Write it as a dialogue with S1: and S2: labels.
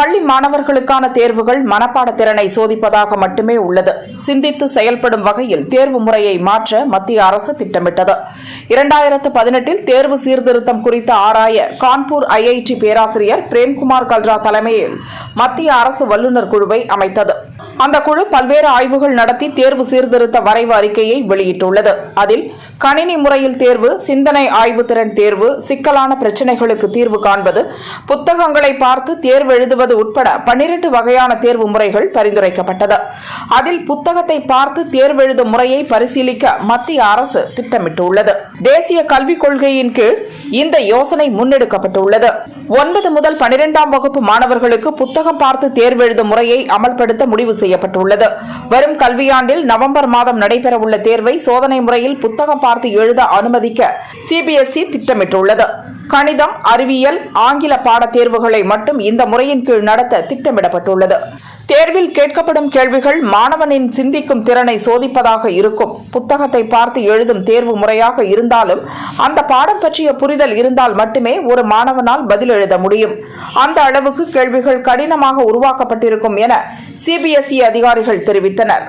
S1: பள்ளி மாணவர்களுக்கான தேர்வுகள் மனப்பாட திறனை சோதிப்பதாக மட்டுமே உள்ளது. சிந்தித்து செயல்படும் வகையில் தேர்வு முறையை மாற்ற மத்திய அரசு திட்டமிட்டது. இரண்டாயிரத்து பதினெட்டில் தேர்வு சீர்திருத்தம் குறித்து ஆராய கான்பூர் ஐஐடி பேராசிரியர் பிரேம்குமார் கல்ரா தலைமையில் மத்திய அரசு வல்லுநர் குழுவை அமைத்தது. அந்த குழு பல்வேறு ஆய்வுகள் நடத்தி தேர்வு சீர்திருத்த வரைவு அறிக்கையை வெளியிட்டுள்ளது. அதில் கணினி முறையில் தேர்வு சிந்தனை ஆய்வு திறன் தேர்வு சிக்கலான பிரச்சினைகளுக்கு தீர்வு காண்பது புத்தகங்களை பார்த்து தேர்வு எழுதுவது உட்பட பன்னிரண்டு வகையான தேர்வு முறைகள் பரிந்துரைக்கப்பட்டது. அதில் புத்தகத்தை பார்த்து தேர்வு எழுதும் முறையை பரிசீலிக்க மத்திய அரசு திட்டமிட்டுள்ளது. தேசிய கல்விக் கொள்கையின் கீழ் இந்த யோசனை முன்னெடுக்கப்பட்டுள்ளது. ஒன்பது முதல் பனிரெண்டாம் வகுப்பு மாணவர்களுக்கு புத்தகம் பார்த்து தேர்வு எழுதும் முறையை அமல்படுத்த முடிவு செய்யப்பட்டுள்ளது. வரும் கல்வியாண்டில் நவம்பர் மாதம் நடைபெறவுள்ள தேர்வை சோதனை முறையில் புத்தகம் பார்த்து எழுத அனுமதிக்க சிபிஎஸ்இ திட்டமிட்டுள்ளது. கணிதம் அறிவியல் ஆங்கில பாட தேர்வுகளை மட்டும் இந்த முறையின் கீழ் நடத்த திட்டமிடப்பட்டுள்ளது. தேர்வில் கேட்கப்படும் கேள்விகள் மாணவனின் சிந்திக்கும் திறனை சோதிப்பதாக இருக்கும். புத்தகத்தை பார்த்து எழுதும் தேர்வு முறையாக இருந்தாலும் அந்த பாடம் பற்றிய புரிதல் இருந்தால் மட்டுமே ஒரு மாணவனால் பதில் எழுத முடியும். அந்த அளவுக்கு கேள்விகள் கடினமாக உருவாக்கப்பட்டிருக்கும் என சிபிஎஸ்இ அதிகாரிகள் தெரிவித்தனர்.